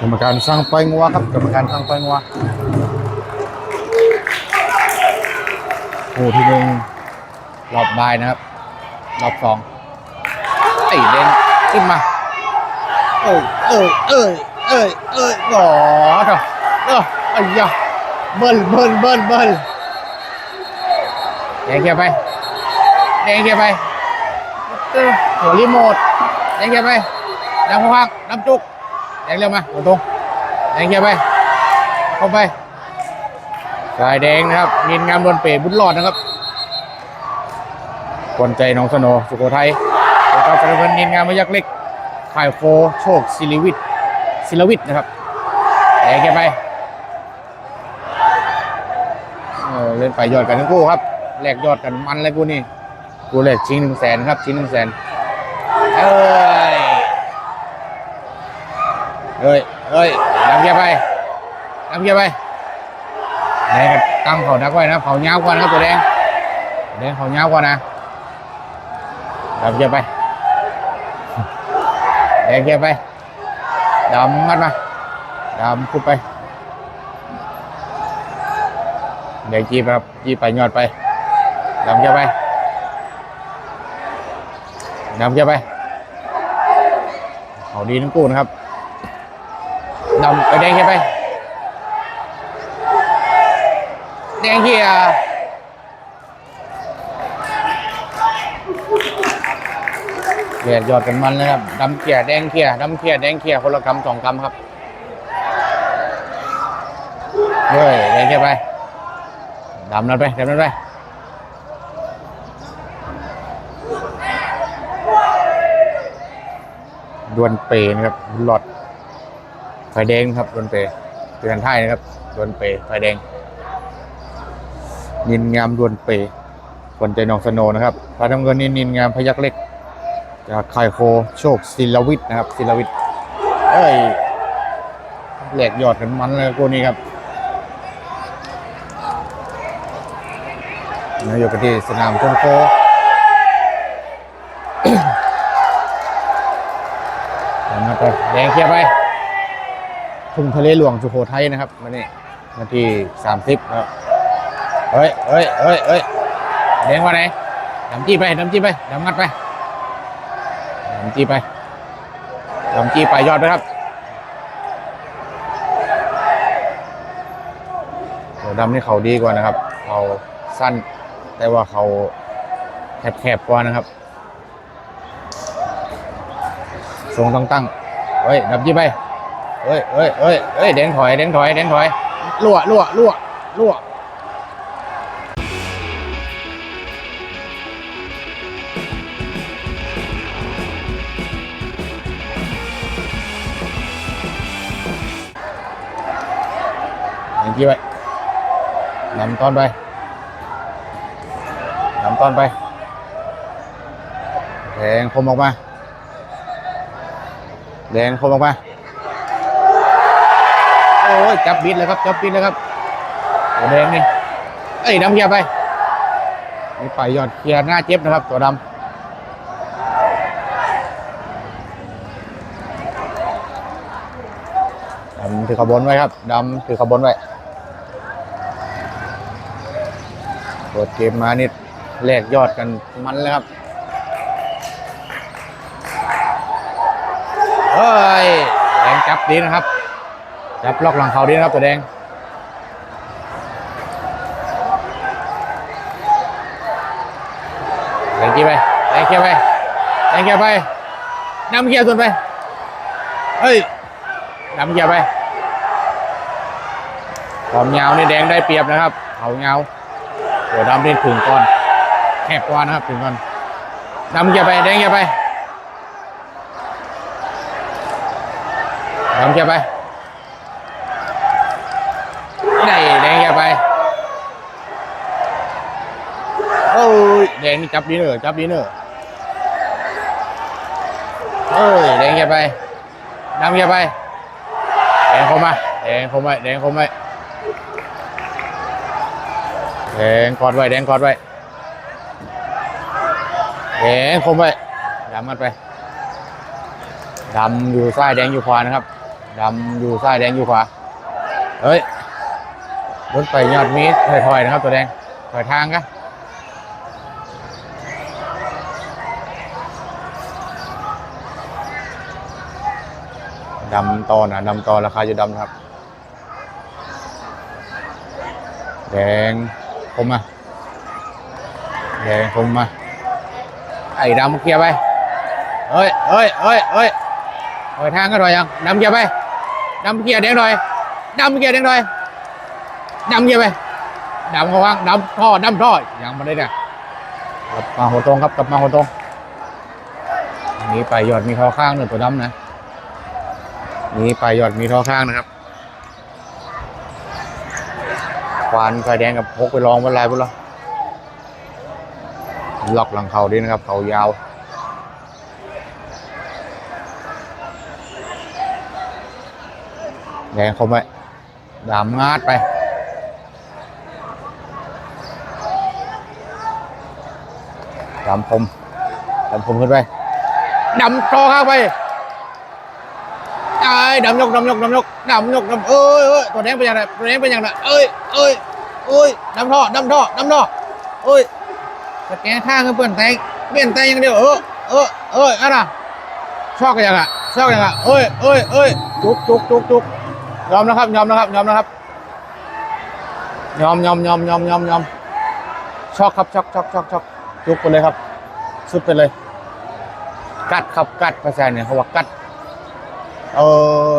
กรรมการสั่งปล่อยงัวครับกรรมการสั่งปล่อยงัวคู่ที่หนึ่งรอบบายนะครับ รอบสองไอ้เด่นขึ้นมาเอ้ยเอ้ยเอ้ยเอ้ยเอ้ยหรอเถอะเออไอ้ยเบิ้ลเบิ้ลเบิ้ลเบิ้ลแดงเกียไปแดงเกียไปเออหัวรีโมทแดงเกียไปดังข้างน้ำจุก แดงเร็วมาตรงแดงเกียร์ไป เข้าไปสายแดงนะครับนินงามดนเป๋บุญรอดนะครับกวนใจน้องสโนสุโขทัยแล้วก็จะเป็นนินงามพยักเล็กฝ่ายโฟโชคศิลิวิทย์ศิลวิทย์นะครับแดงแกไปเออเล่นไปยอดกันทั้งคู่ครับแลกยอดกันมันเลยกูนี่กูแลกชิงหนึ่งแสนครับชิงหนึ่งแสนเอ้ย เอ้ยเอ้ยดำแกไปดำแกไปแดงกันตั้งเขานักไว้นะเขาเงาวกว่านะครับตัวแดงแดงเขาเงาวกว่านะดำแกไปแดงเกียร์ไปดำมัดมาดำคุบไปแดงจีบครับจีบไปยอดไปดำเกียร์ไปดำเกียร์ไปเขาดีทั้งคู่นะครับ ดำไปแดงเกียไปแดงเกียเกียร์ยอดกันมันเลยครับดำเกียร์แดงเกียร์ดำเกียร์แดงเกียร์คนละกำสองกำครับเฮ้ยแดงเกียไปดำนั่นไปดำนั่นไปดวนเปนะครับหลอด ฟแดงครับโดนเปเตือนท้ายนะครับโดนเปไฟแดง นินงามดวนเปคนใจนองสโนนะครับพระน้ำเงินนี่นินงามพยักเล็กจากไคโคโชคศิลวิทย์นะครับศิลวิทย์เอ้ยแหลกยอดกันมันเลยกูนี่ครับนายกที่สนามคนโคเดี๋ยวมาไปแดงเคลียร์ไป ทุ่งทะเลหลวงสุโขทัยนะครับมานี่นาทีสามสิบครับเฮ้ยเฮ้ยเฮ้ยเฮ้ยแดงว่าไหนดำจี้ไปดำจี้ไปดำงัดไปดำจี้ไปดำจี้ไปยอดไปครับตัวดำนี่เขาดีกว่านะครับเขาสั้นแต่ว่าเขาแคบๆกว่านะครับทรงต้องตั้งเฮ้ยดำจี้ไป เฮ้ยเฮ้ยเฮ้ยเฮ้ยแดงถอยแดงถอยแดงถอยรั่วรั่วรั่วรั่วแดงจีไปนำต้อนไปนำต้อนไปแดงคมออกมาแดงคมออกมา โอ้ยจับบิดเลยครับจับบิดเลยครับตัวแดงนี่เอ้ยดำเคลียร์ไปนี่ไปยอดเคลียร์หน้าเจ็บนะครับ ตัวดำดำถือขบวนไว้ครับดำถือขบวนไว้เปิดเกมมานี่แลกยอดกันมันเลยครับเฮ้ยแดงจับดีนะครับ จับล็อกหลังเขาดีนะครับตัวแดงแดงกี้ไปแดงเกียร์ไปแดงเกียร์ไปนำเกียร์ส่วนไปเฮ้ยนำเกียร์ไปความยาวนี่แดงได้เปรียบนะครับเขาเงาตัวดำนี่ถึงก่อนแคบกว่านะครับถึงก่อนนำเกียร์ไปแดงเกียร์ไปนำเกียร์ไป แดงนี่จับดีเนอร์จับดีเนอร์เอ้ยแดงแกไปดำแกไปแดงเข้ามาแดงเข้ามาแดงเข้ามาแดงกอดไว้แดงกอดไว้แดงคมไว้ดำมันไปดำอยู่ซ้ายแดงอยู่ขวานะครับดำอยู่ซ้ายแดงอยู่ขวาเฮ้ยรถไปยอดมีถอยๆนะครับตัวแดงถอยทางกัน ดำตอนะดำตอราคาอยู่ดำครับ แดงคมมาแดงคมมาไอ้ดำเคลียร์ไปเฮ้ยเฮ้ยเฮ้ยเฮ้ยถอยทางก็ถอยยังดำเคลียร์ไปดำเคลียร์แดงหน่อยดำเคลียร์แดงหน่อยดำเคลียร์ไปดำเขาว่างดำท่อดำท่อยังมาได้เนี่ยกลับมาหัวตรงครับกลับมาหัวตรงนี่ไปหยอดมีท่อข้างหนึ่งตัวดำนะ หนี่ไปหยอดมีท่อข้างนะครับควานไฟแดงกับพกไปลองบนลายบนละล็อกหลังเขาดีนะครับ เขายาวแดงคมไปดำงาดไปดำคมดำคมขึ้นไปดำคอข้างไป้ยดำยกดำยกดำยกดำยกดำเอ้ยเอ้ยตัวแดงเป็นยังไงตัวแดงเป็นยังไงเอ้ยเอ้ยเอ้ยดำท่อดำท่อดำท่อเอ้ยสแกนข้างก็เปลี่ยนแตงเปลี่ยนแตงอย่างเดียวเออเออเอ้ยอะไรชอบกันยังไงชอบกันยังไงเอ้ยเอ้ยเอ้ยจุกจุกจุกจุกยอมนะครับยอมนะครับยอมนะครับยอมยอมยอมยอมยอมยอมช็อกครับช็อกช็อกช็อกช็อกจุกไปเลยครับ สุดไปเลย กัดครับกัดภาษาเนี่ยเขาว่ากัด เออ